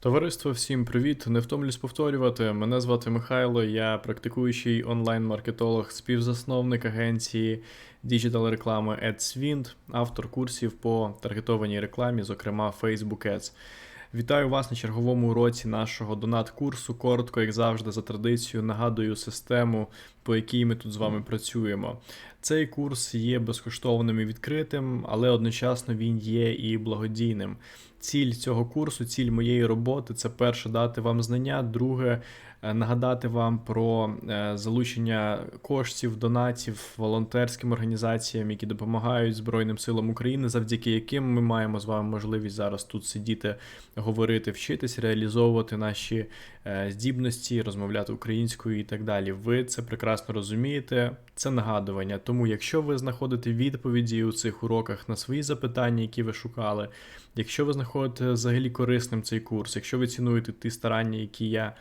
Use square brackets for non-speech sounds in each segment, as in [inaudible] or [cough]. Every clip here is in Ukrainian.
Товариство, всім привіт! Не втомлюсь повторювати. Мене звати Михайло, я практикуючий онлайн-маркетолог, співзасновник агенції діджитал реклами AdsWind, автор курсів по таргетованій рекламі, зокрема Facebook Ads. Вітаю вас на черговому уроці нашого донат-курсу. Коротко, як завжди, за традицією, нагадую систему, по якій ми тут з вами працюємо. Цей курс є безкоштовним і відкритим, але одночасно він є і благодійним. Ціль цього курсу, ціль моєї роботи це перше дати вам знання, друге нагадати вам про е, залучення коштів, донатів волонтерським організаціям, які допомагають Збройним силам України, завдяки яким ми маємо з вами можливість зараз тут сидіти, говорити, вчитись, реалізовувати наші е, здібності, розмовляти українською і так далі. Ви це прекрасно розумієте. Це нагадування. Тому, якщо ви знаходите відповіді у цих уроках на свої запитання, які ви шукали, якщо ви знаходите взагалі корисним цей курс, якщо ви цінуєте ті старання, які я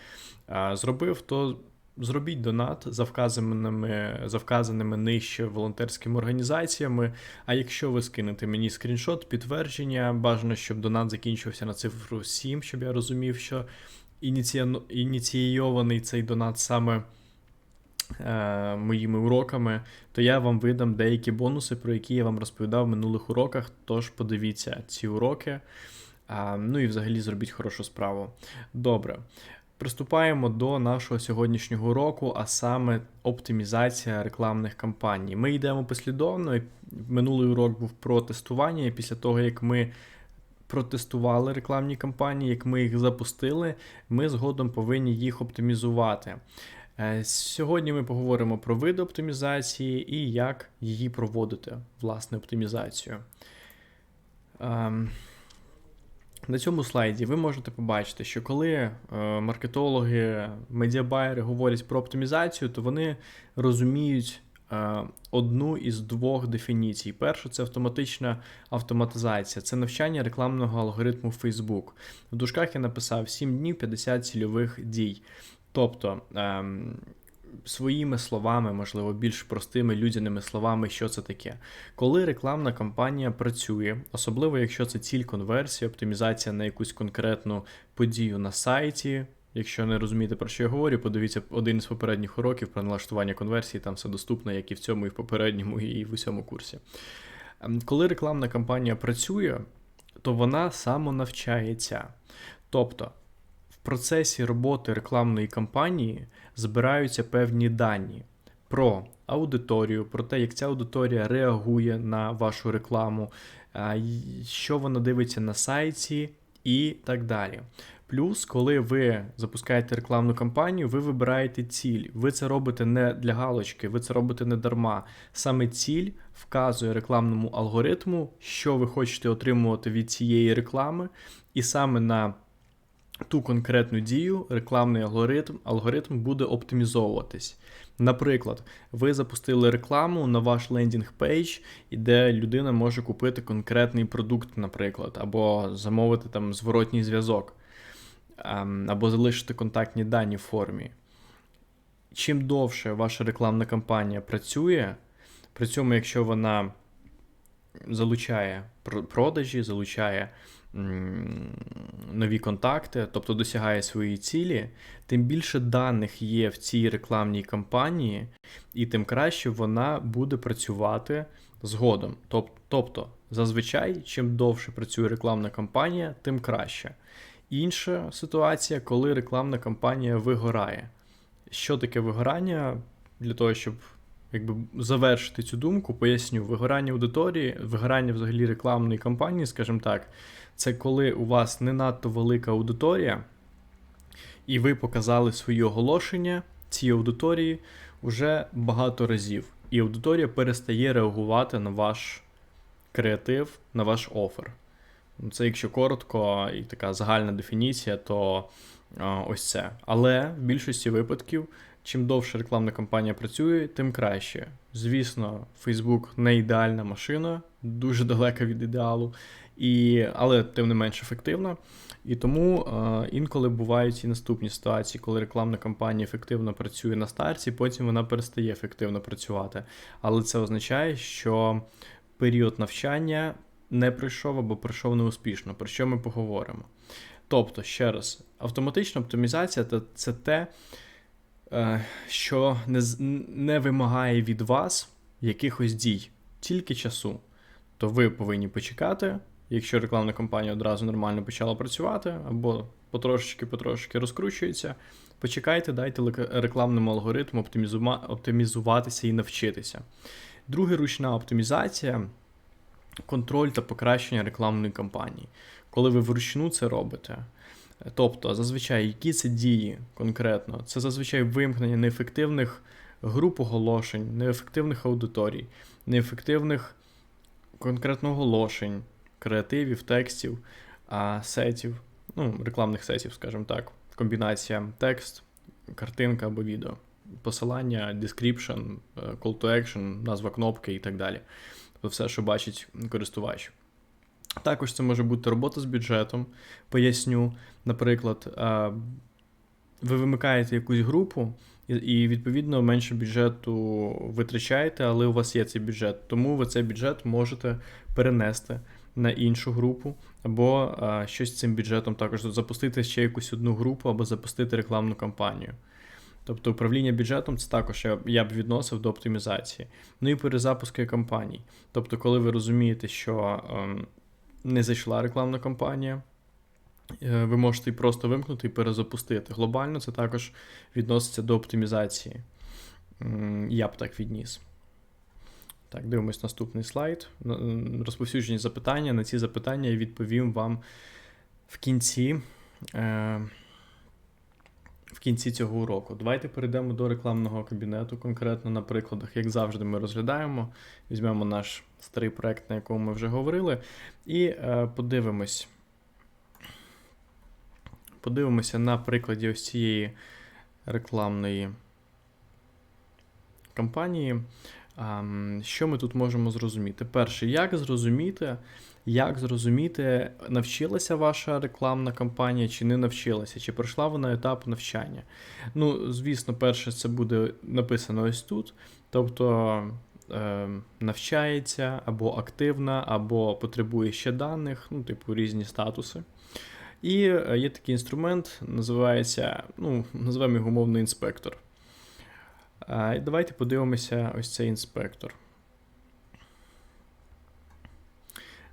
а, зробив, то зробіть донат за вказаними, за вказаними нижче волонтерськими організаціями. А якщо ви скинете мені скріншот, підтвердження, бажано, щоб донат закінчився на цифру 7, щоб я розумів, що ініційований цей донат саме моїми уроками, то я вам видам деякі бонуси, про які я вам розповідав в минулих уроках. Тож подивіться ці уроки. Ну і взагалі зробіть хорошу справу. Добре. Приступаємо до нашого сьогоднішнього уроку, а саме оптимізація рекламних кампаній. Ми йдемо послідовно. Минулий урок був про тестування, і після того, як ми протестували рекламні кампанії, як ми їх запустили, ми згодом повинні їх оптимізувати. Е, Сьогодні ми поговоримо про види оптимізації і як її проводити, власне, оптимізацію. Ем, На цьому слайді ви можете побачити, що коли е, маркетологи, медіабайери говорять про оптимізацію, то вони розуміють е, одну із двох дефініцій. Перша це автоматична автоматизація, це навчання рекламного алгоритму Facebook. В дужках я написав 7 днів 50 цільових дій. Тобто, ем, своїми словами, можливо, більш простими людяними словами, що це таке. Коли рекламна кампанія працює, особливо якщо це ціль конверсії, оптимізація на якусь конкретну подію на сайті. Якщо не розумієте, про що я говорю, подивіться один із попередніх уроків про налаштування конверсії, там все доступно, як і в цьому, і в попередньому, і в усьому курсі. Ем, Коли рекламна кампанія працює, то вона самонавчається. Тобто, процесі роботи рекламної кампанії збираються певні дані про аудиторію, про те, як ця аудиторія реагує на вашу рекламу, що вона дивиться на сайті і так далі. Плюс, коли ви запускаєте рекламну кампанію, ви вибираєте ціль. Ви це робите не для галочки, ви це робите не дарма. Саме ціль вказує рекламному алгоритму, що ви хочете отримувати від цієї реклами, і саме на ту конкретну дію рекламний алгоритм, алгоритм буде оптимізовуватись. Наприклад, ви запустили рекламу на ваш лендінг пейдж, де людина може купити конкретний продукт, наприклад, або замовити там зворотній зв'язок, ем, або залишити контактні дані в формі. Чим довше ваша рекламна кампанія працює, при цьому, якщо вона залучає продажі, залучає нові контакти, тобто досягає свої цілі, тим більше даних є в цій рекламній кампанії, і тим краще вона буде працювати згодом. Тобто, зазвичай, чим довше працює рекламна кампанія, тим краще. Інша ситуація, коли рекламна кампанія вигорає. Що таке вигорання? Для того, щоб якби завершити цю думку, поясню, вигорання аудиторії, вигорання взагалі рекламної кампанії, скажімо так, це коли у вас не надто велика аудиторія, і ви показали свої оголошення цій аудиторії вже багато разів. І аудиторія перестає реагувати на ваш креатив, на ваш офер. Ну, Це, якщо коротко і така загальна дефініція, то ось це. Але в більшості випадків, чим довше рекламна кампанія працює, тим краще. Звісно, Facebook не ідеальна машина, дуже далека від ідеалу, і, але тим не менш ефективна. І тому е, інколи бувають і наступні ситуації, коли рекламна кампанія ефективно працює на старті, потім вона перестає ефективно працювати. Але це означає, що період навчання не пройшов або пройшов неуспішно, про що ми поговоримо. Тобто, ще раз, автоматична оптимізація це- те, що не, не вимагає від вас якихось дій, тільки часу. То ви повинні почекати, якщо рекламна кампанія одразу нормально почала працювати, або потрошечки-потрошечки розкручується. Почекайте, дайте рекламному алгоритму оптимізуватися і навчитися. Друге ручна оптимізація контроль та покращення рекламної кампанії. Коли ви вручну це робите. Тобто, зазвичай, які це дії конкретно? Це зазвичай вимкнення неефективних груп оголошень, неефективних аудиторій, неефективних конкретно оголошень, креативів, текстів, а, сетів, ну, рекламних сетів, скажімо так, комбінація текст, картинка або відео, посилання, description, е, call to action, назва кнопки і так далі. Тобто все, що бачить користувач. Також це може бути робота з бюджетом. Поясню, наприклад, ви вимикаєте якусь групу, і, відповідно менше бюджету витрачаєте, але у вас є цей бюджет. Тому ви цей бюджет можете перенести на іншу групу, або щось з цим бюджетом також запустити ще якусь одну групу, або запустити рекламну кампанію. Тобто управління бюджетом це також я, я б відносив до оптимізації. Ну і перезапуски кампаній. Тобто, коли ви розумієте, що ем, не зайшла рекламна кампанія, е, ви можете її просто вимкнути і перезапустити. Глобально це також відноситься до оптимізації. Я б так відніс. Так, дивимось наступний слайд. Розповсюджені запитання. На ці запитання я відповім вам в кінці. В кінці цього уроку. Давайте перейдемо до рекламного кабінету, конкретно на прикладах, як завжди, ми розглядаємо. Візьмемо наш старий проект, на якому ми вже говорили, і е, подивимось. Подивимося на прикладі ось цієї рекламної кампанії. Що ми тут можемо зрозуміти? Перше, як зрозуміти, як зрозуміти, навчилася ваша рекламна кампанія чи не навчилася, чи пройшла вона етап навчання? Ну, звісно, перше, це буде написано ось тут. Тобто е, навчається або активна, або потребує ще даних, ну, типу різні статуси. І е, є такий інструмент, називається, ну, називаємо його умовно інспектор. Давайте подивимося ось цей інспектор.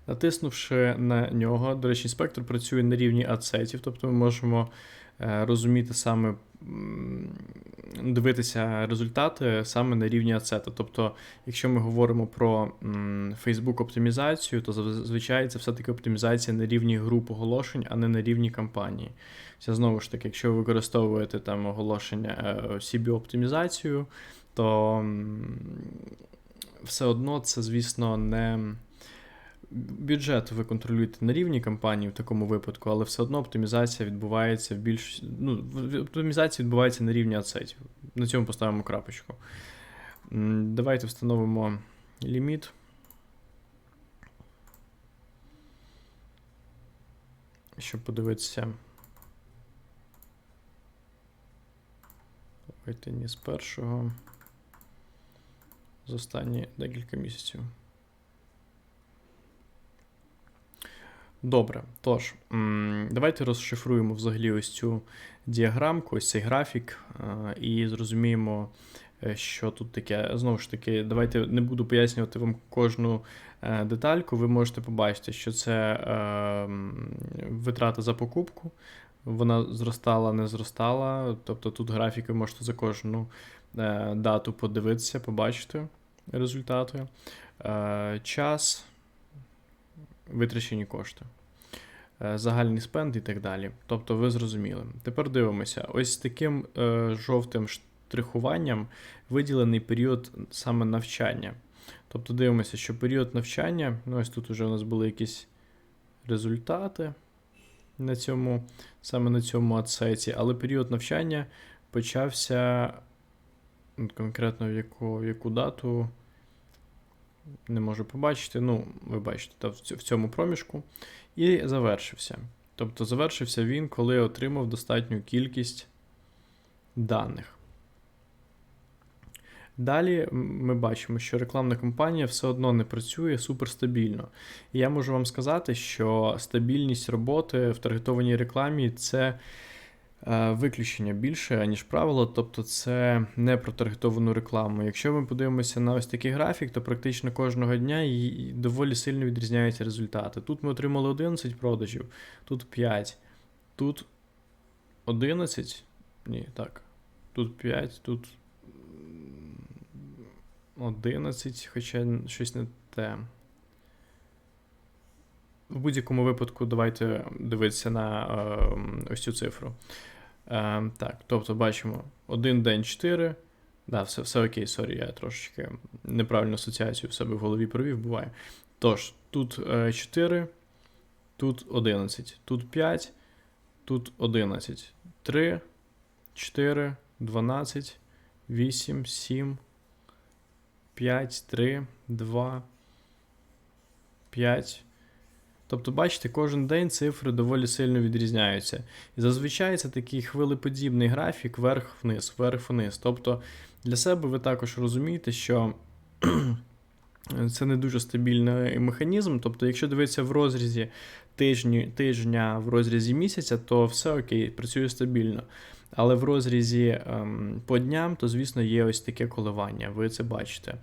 Натиснувши на нього, до речі, інспектор працює на рівні адцетів, тобто ми можемо е, розуміти саме, дивитися результати саме на рівні ацета. Тобто, якщо ми говоримо про Facebook оптимізацію, то зазвичай це все-таки оптимізація на рівні груп оголошень, а не на рівні кампанії. Це знову ж таки, якщо ви використовуєте там оголошення е, CB-оптимізацію, то все одно це, звісно, не. Бюджет ви контролюєте на рівні кампанії в такому випадку, але все одно оптимізація відбувається в більш. Ну, оптимізація відбувається на рівні ацетів. На цьому поставимо крапочку. Давайте встановимо ліміт. Щоб подивитися. Давайте не з першого. З останні декілька місяців. Добре, тож, давайте розшифруємо взагалі ось цю діаграмку, ось цей графік, е, і зрозуміємо, е, що тут таке. Знову ж таки, давайте не буду пояснювати вам кожну е, детальку. Ви можете побачити, що це витрата за покупку. Вона зростала, не зростала. Тобто тут графіки можете за кожну дату подивитися, побачити результати. Час, витрачені кошти, е, загальний спенд і так далі. Тобто ви зрозуміли. Тепер дивимося: ось таким е, жовтим штрихуванням виділений період саме навчання. Тобто дивимося, що період навчання, ну ось тут вже у нас були якісь результати на цьому, саме на цьому ацеті, але період навчання почався ну, конкретно в яку, в яку дату. Не можу побачити, ну, ви бачите, та в цьому проміжку. І завершився. Тобто завершився він, коли отримав достатню кількість даних. Далі ми бачимо, що рекламна кампанія все одно не працює суперстабільно. І я можу вам сказати, що стабільність роботи в таргетованій рекламі це виключення більше, ніж правило, тобто це не про таргетовану рекламу. Якщо ми подивимося на ось такий графік, то практично кожного дня і доволі сильно відрізняються результати. Тут ми отримали 11 продажів, тут 5, тут 11. Ні, так. Тут 5, тут 11, хоча щось не те. В будь-якому випадку давайте дивитися на е, ось цю цифру. Е, так, тобто бачимо один день 4. Да, все, все окей, сорі, я трошечки неправильну асоціацію в себе в голові провів, буває. Тож, тут е, 4, тут 11, тут 5, тут 11, 3, 4, 12, 8, 7, 5, 3, 2, 5. Тобто, бачите, кожен день цифри доволі сильно відрізняються. І зазвичай це такий хвилеподібний графік вверх-вниз, вверх-вниз. Тобто для себе ви також розумієте, що це не дуже стабільний механізм. Тобто, якщо дивитися в розрізі тижні, тижня, в розрізі місяця, то все окей, працює стабільно. Але в розрізі ем, по дням, то, звісно, є ось таке коливання, ви це бачите.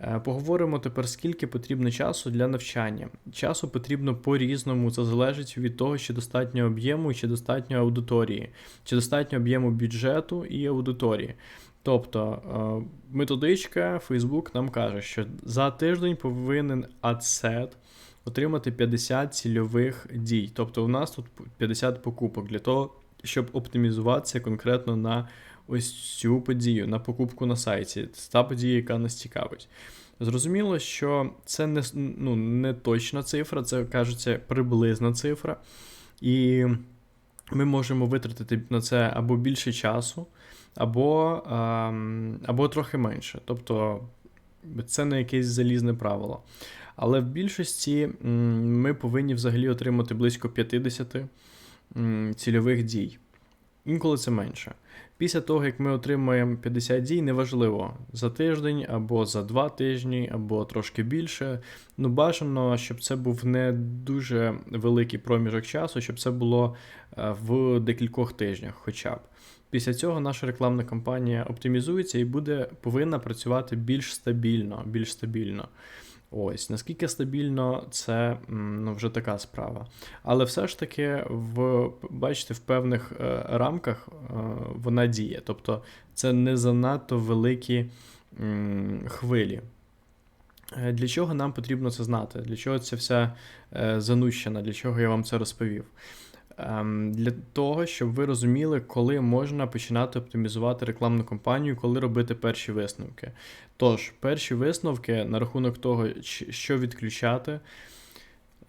Е, Поговоримо тепер, скільки потрібно часу для навчання. Часу потрібно по-різному, це залежить від того, чи достатньо об'єму, чи достатньо аудиторії, чи достатньо об'єму бюджету і аудиторії. Тобто е, методичка Facebook нам каже, що за тиждень повинен адсет отримати 50 цільових дій. Тобто у нас тут 50 покупок для того, щоб оптимізуватися конкретно на ось цю подію, на покупку на сайті. Це та подія, яка нас цікавить. Зрозуміло, що це не, ну, не точна цифра, це кажеться приблизна цифра. І ми можемо витратити на це або більше часу, або, ем, або трохи менше. Тобто це не якесь залізне правило. Але в більшості ми повинні взагалі отримати близько 50 цільових дій. Інколи це менше. Після того, як ми отримаємо 50 дій, неважливо за тиждень, або за два тижні, або трошки більше. Ну, бажано, щоб це був не дуже великий проміжок часу, щоб це було е, в декількох тижнях, хоча б. Після цього наша рекламна кампанія оптимізується і буде повинна працювати більш стабільно. Більш стабільно. Ось наскільки стабільно, це ну, вже така справа. Але все ж таки, в, бачите, в певних е, рамках е, вона діє. Тобто це не занадто великі м, хвилі. Е, Для чого нам потрібно це знати? Для чого ця вся е, занущена? Для чого я вам це розповів? Ем, Для того, щоб ви розуміли, коли можна починати оптимізувати рекламну кампанію, коли робити перші висновки. Тож, перші висновки на рахунок того, що відключати,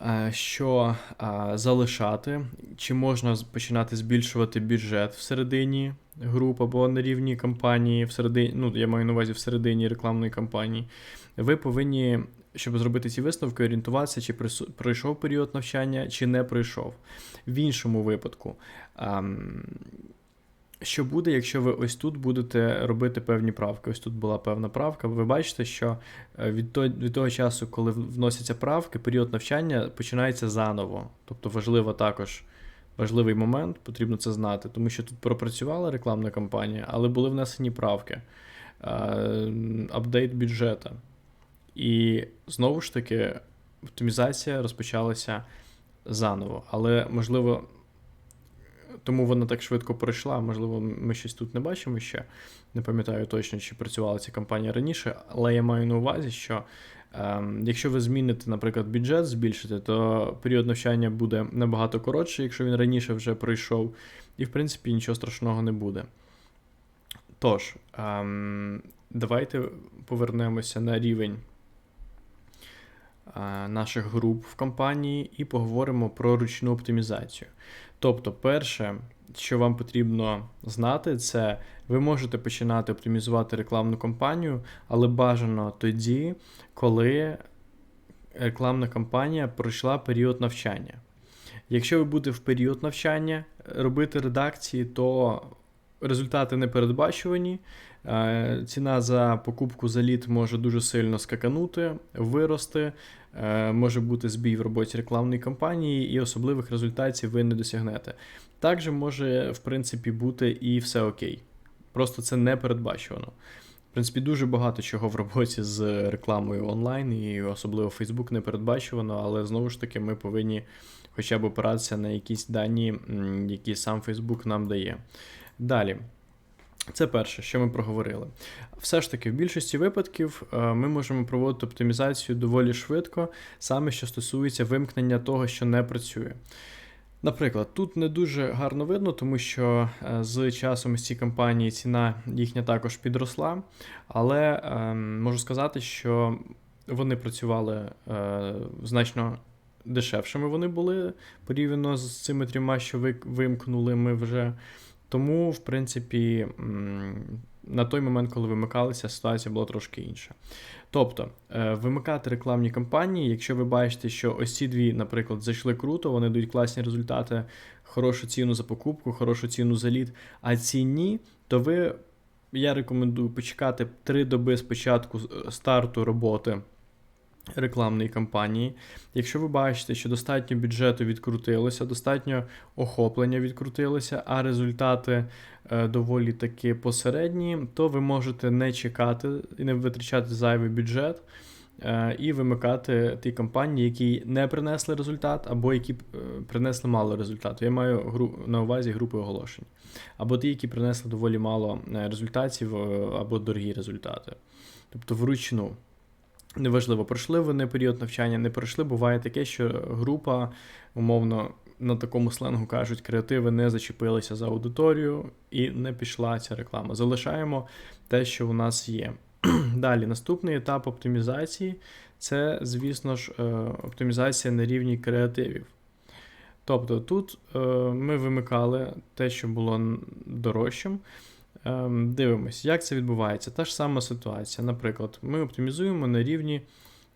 е, що е, залишати, чи можна починати збільшувати бюджет всередині груп або на рівні кампанії, всередині, ну, я маю на увазі всередині рекламної кампанії. Ви повинні, щоб зробити ці висновки, орієнтуватися, чи пройшов період навчання, чи не пройшов. В іншому випадку. що буде, якщо ви ось тут будете робити певні правки? Ось тут була певна правка. Ви бачите, що е, від того, від того часу, коли вносяться правки, період навчання починається заново. Тобто важливо також важливий момент, потрібно це знати, тому що тут пропрацювала рекламна кампанія, але були внесені правки, е, апдейт бюджета. І знову ж таки, оптимізація розпочалася заново. Але можливо, тому вона так швидко пройшла. Можливо, ми щось тут не бачимо ще. Не пам'ятаю точно, чи працювала ця кампанія раніше, але я маю на увазі, що ем, якщо ви зміните, наприклад, бюджет збільшите, то період навчання буде набагато коротший, якщо він раніше вже пройшов, і в принципі нічого страшного не буде. Тож, ем, давайте повернемося на рівень наших груп в компанії і поговоримо про ручну оптимізацію. Тобто, перше, що вам потрібно знати, це ви можете починати оптимізувати рекламну кампанію, але бажано тоді, коли рекламна кампанія пройшла період навчання. Якщо ви будете в період навчання робити редакції, то результати не передбачувані, Е, ціна за покупку за лід може дуже сильно скаканути, вирости, е, може бути збій в роботі рекламної кампанії, і особливих результатів ви не досягнете. Також може, в принципі, бути і все окей. Просто це не передбачувано. В принципі, дуже багато чого в роботі з рекламою онлайн, і особливо Facebook не передбачувано, але знову ж таки ми повинні хоча б опиратися на якісь дані, які сам Facebook нам дає. Далі. Це перше, що ми проговорили. Все ж таки, в більшості випадків е, ми можемо проводити оптимізацію доволі швидко, саме що стосується вимкнення того, що не працює. Наприклад, тут не дуже гарно видно, тому що е, з часом ці компанії ціна їхня також підросла, але е, можу сказати, що вони працювали значно дешевшими вони були порівняно з цими трьома, що ви вимкнули ми вже. Тому, в принципі, на той момент, коли вимикалися, ситуація була трошки інша. Тобто, е, вимикати рекламні кампанії, якщо ви бачите, що ось ці дві, наприклад, зайшли круто, вони дають класні результати, хорошу ціну за покупку, хорошу ціну за лід, а ці ні, то ви, я рекомендую почекати три доби спочатку е, старту роботи рекламної кампанії. Якщо ви бачите, що достатньо бюджету відкрутилося, достатньо охоплення відкрутилося, а результати е, доволі таки посередні, то ви можете не чекати і не витрачати зайвий бюджет. Е, і вимикати ті компанії, які не принесли результат, або які е, принесли мало результату. Я маю на увазі групи оголошень, або ті, які принесли доволі мало результатів, або дорогі результати. Тобто вручну. Неважливо, пройшли вони період навчання, не пройшли. Буває таке, що група, умовно, на такому сленгу кажуть, креативи не зачепилися за аудиторію і не пішла ця реклама. Залишаємо те, що у нас є. [clears throat] Далі, наступний етап оптимізації це, звісно ж, е, оптимізація на рівні креативів. Тобто тут е, ми вимикали те, що було дорожчим. Ем, дивимось, як це відбувається. Та ж сама ситуація. Наприклад, ми оптимізуємо на рівні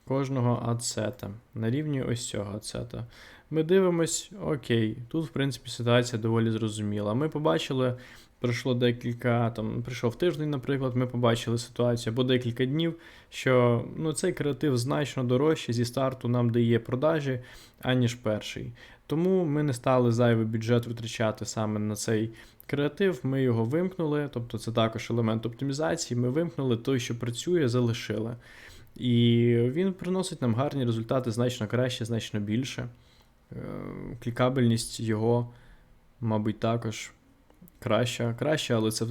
кожного адсета, на рівні ось цього адсета. Ми дивимось, окей, тут, в принципі, ситуація доволі зрозуміла. Ми побачили, пройшло декілька, там, прийшов тиждень, наприклад, ми побачили ситуацію або декілька днів, що ну, цей креатив значно дорожче зі старту нам дає продажі, аніж перший. Тому ми не стали зайвий бюджет витрачати саме на цей Креатив, ми його вимкнули, тобто це також елемент оптимізації. Ми вимкнули той, що працює, залишили. І він приносить нам гарні результати значно краще, значно більше. Е, клікабельність його, мабуть, також краща, краща, але це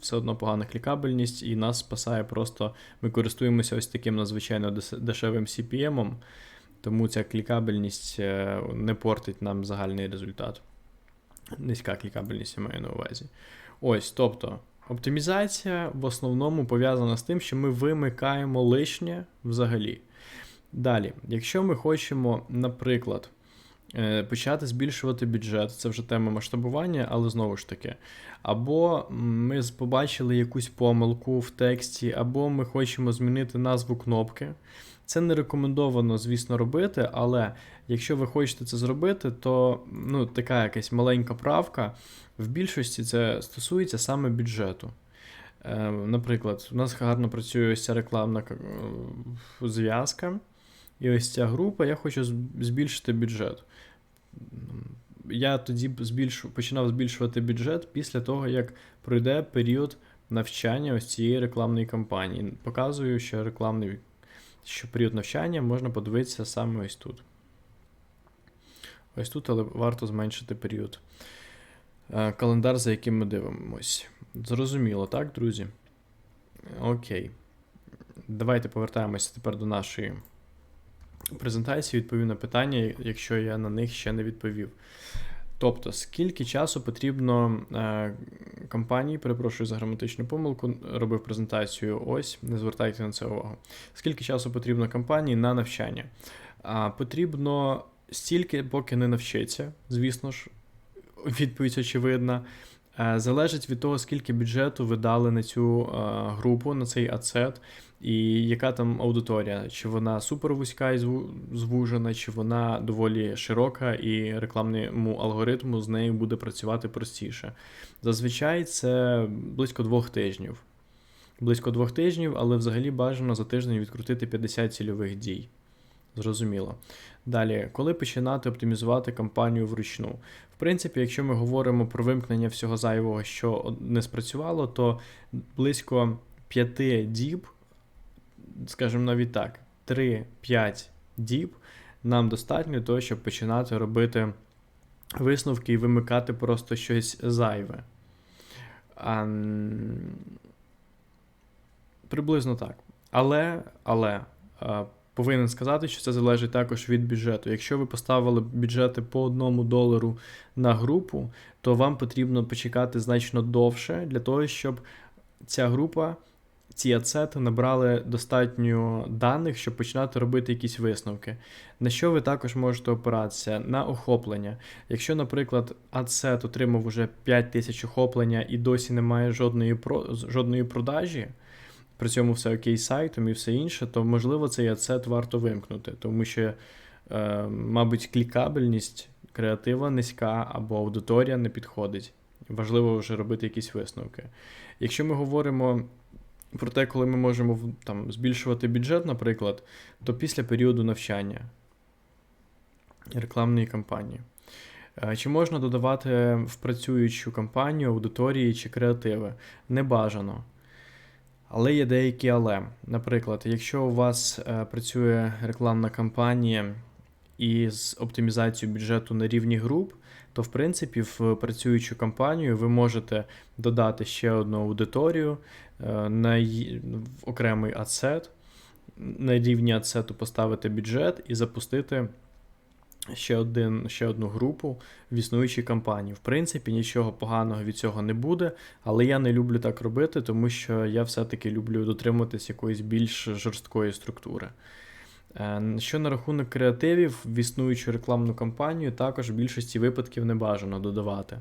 все одно погана клікабельність, і нас спасає просто. Ми користуємося ось таким надзвичайно дешевим CPM, тому ця клікабельність е, не портить нам загальний результат. Низька клікабельність я маю на увазі. Ось, тобто, оптимізація в основному пов'язана з тим, що ми вимикаємо лишнє взагалі. Далі, якщо ми хочемо, наприклад, е, почати збільшувати бюджет, це вже тема масштабування, але знову ж таки, або ми побачили якусь помилку в тексті, або ми хочемо змінити назву кнопки. Це не рекомендовано, звісно, робити, але якщо ви хочете це зробити, то ну, така якась маленька правка в більшості це стосується саме бюджету. Е, Наприклад, у нас гарно працює ось ця рекламна е, зв'язка, і ось ця група, я хочу збільшити бюджет. Я тоді збільшу, починав збільшувати бюджет після того, як пройде період навчання ось цієї рекламної кампанії. Показую, що рекламний що період навчання можна подивитися саме ось тут. Ось тут, але варто зменшити період. Е, календар, за яким ми дивимось. Зрозуміло, так, друзі? Окей. Давайте повертаємося тепер до нашої презентації. Відповім на питання, якщо я на них ще не відповів. Тобто, скільки часу потрібно е, компанії, перепрошую за граматичну помилку, робив презентацію. Ось, не звертайте на це увагу. Скільки часу потрібно компанії на навчання? Потрібно стільки, поки не навчиться, звісно ж, відповідь очевидна. Е, залежить від того, скільки бюджету ви дали на цю е, групу, на цей ацет, і яка там аудиторія, чи вона супер вузька і звужена, чи вона доволі широка, і рекламному алгоритму з нею буде працювати простіше. Зазвичай це близько двох тижнів. близько двох тижнів, але взагалі бажано за тиждень відкрутити 50 цільових дій. Зрозуміло. Далі, коли починати оптимізувати кампанію вручну? В принципі, якщо ми говоримо про вимкнення всього зайвого, що не спрацювало, то близько 5 діб, скажімо навіть так, 3-5 діб нам достатньо того, щоб починати робити висновки і вимикати просто щось зайве. А, Приблизно так. Але, але. Повинен сказати, що це залежить також від бюджету. Якщо ви поставили бюджети по одному долару на групу, то вам потрібно почекати значно довше для того, щоб ця група, ці ацети набрали достатньо даних, щоб починати робити якісь висновки. На що ви також можете опиратися? На охоплення. Якщо, наприклад, ацет отримав уже 5 тисяч охоплення і досі немає жодної, жодної продажі при цьому все окей сайтом і все інше, то можливо цей адцет варто вимкнути, тому що, е, мабуть, клікабельність креатива низька або аудиторія не підходить. Важливо вже робити якісь висновки. Якщо ми говоримо про те, коли ми можемо там, збільшувати бюджет, наприклад, то після періоду навчання рекламної кампанії. Е, чи можна додавати в працюючу кампанію аудиторії чи креативи? Не бажано. Але є деякі але. Наприклад, якщо у вас е, працює рекламна кампанія із оптимізацією бюджету на рівні груп, то в принципі в працюючу кампанію ви можете додати ще одну аудиторію е, на в окремий ацет, на рівні ацету поставити бюджет і запустити ще один, ще одну групу в існуючій кампанії. В принципі, нічого поганого від цього не буде, але я не люблю так робити, тому що я все-таки люблю дотримуватись якоїсь більш жорсткої структури. Е, що на рахунок креативів в існуючу рекламну кампанію, також в більшості випадків не бажано додавати,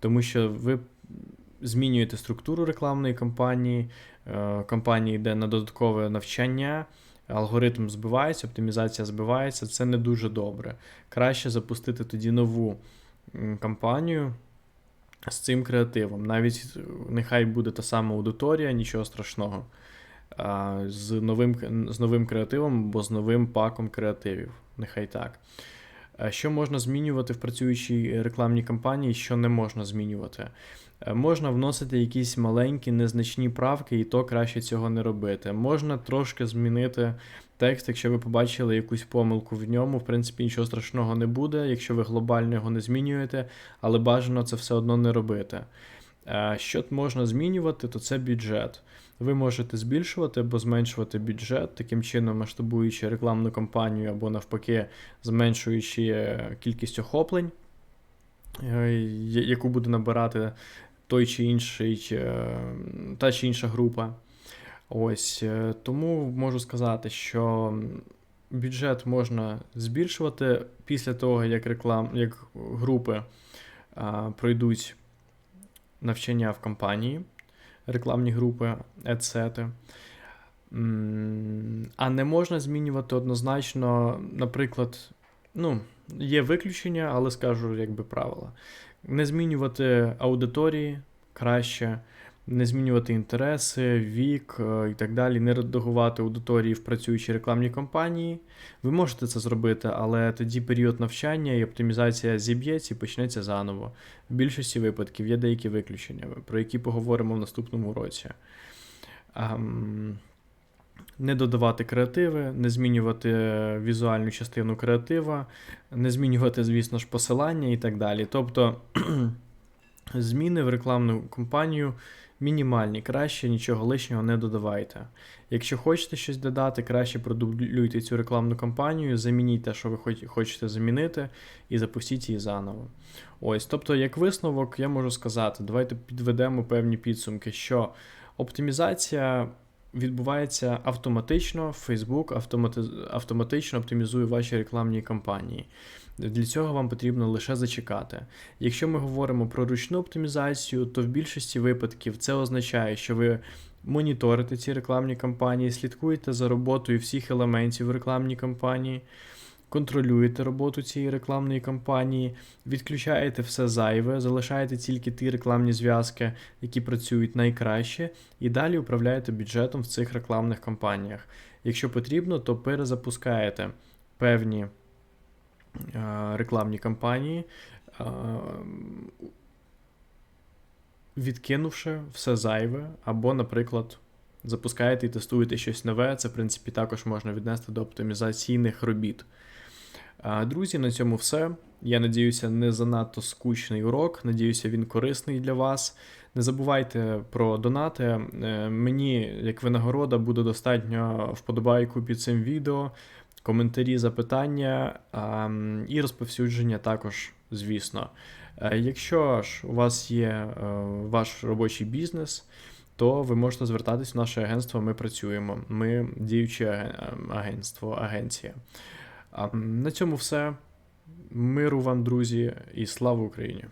тому що ви змінюєте структуру рекламної кампанії, е, кампанії йде на додаткове навчання алгоритм збивається, оптимізація збивається, це не дуже добре. Краще запустити тоді нову кампанію з цим креативом. Навіть е, нехай буде та сама аудиторія, нічого страшного. З новим з новим креативом або з новим паком креативів. Нехай так. Що можна змінювати в працюючій рекламній кампанії, що не можна змінювати? Е, можна вносити якісь маленькі незначні правки, і то краще цього не робити. Можна трошки змінити текст, якщо ви побачили якусь помилку в ньому. В принципі, нічого страшного не буде, якщо ви глобально його не змінюєте, але бажано це все одно не робити. Е, що можна змінювати, то це бюджет. Ви можете збільшувати або зменшувати бюджет, таким чином масштабуючи рекламну кампанію, або навпаки, зменшуючи е, кількість охоплень, яку буде набирати той чи інший, е, та чи інша група. Ось е, Тому можу сказати, що бюджет можна збільшувати після того, як реклам, як групи а, пройдуть навчання в компанії, рекламні групи, ецети. А не можна змінювати однозначно, наприклад, ну, є виключення, але скажу, якби правила не змінювати аудиторії краще, не змінювати інтереси, вік е, і так далі, не редагувати аудиторії в працюючій рекламній кампанії. Ви можете це зробити, але тоді період навчання і оптимізація зіб'ється і почнеться заново. В більшості випадків є деякі виключення, про які поговоримо в наступному році. Не додавати креативи, не змінювати візуальну частину креатива, не змінювати, звісно ж, посилання і так далі. Тобто [clears throat] зміни в рекламну кампанію мінімальні, краще нічого лишнього не додавайте. Якщо хочете щось додати, краще продублюйте цю рекламну кампанію, замініть те, що ви хочете замінити, і запустіть її заново. Ось, тобто, як висновок, я можу сказати, давайте підведемо певні підсумки, що оптимізація відбувається автоматично, Facebook автомати... автоматично оптимізує ваші рекламні кампанії. Для цього вам потрібно лише зачекати. Якщо ми говоримо про ручну оптимізацію, то в більшості випадків це означає, що ви моніторите ці рекламні кампанії, слідкуєте за роботою всіх елементів рекламній кампанії. Контролюєте роботу цієї рекламної кампанії, відключаєте все зайве, залишаєте тільки ті рекламні зв'язки, які працюють найкраще, і далі управляєте бюджетом в цих рекламних кампаніях. Якщо потрібно, то перезапускаєте певні е, рекламні кампанії, е, відкинувши все зайве, або, наприклад, запускаєте і тестуєте щось нове. Це, в принципі, також можна віднести до оптимізаційних робіт. Друзі, на цьому все. Я надіюся, не занадто скучний урок. Надіюся, він корисний для вас. Не забувайте про донати. Е, Мені, як винагорода, буде достатньо вподобайку під цим відео, коментарі, запитання і розповсюдження також, звісно. Е, Якщо ж у вас є е, ваш робочий бізнес, то ви можете звертатись в наше агентство. Ми працюємо. Ми діюче агентство, агенція. А, На цьому все. Миру вам, друзі, і слава Україні!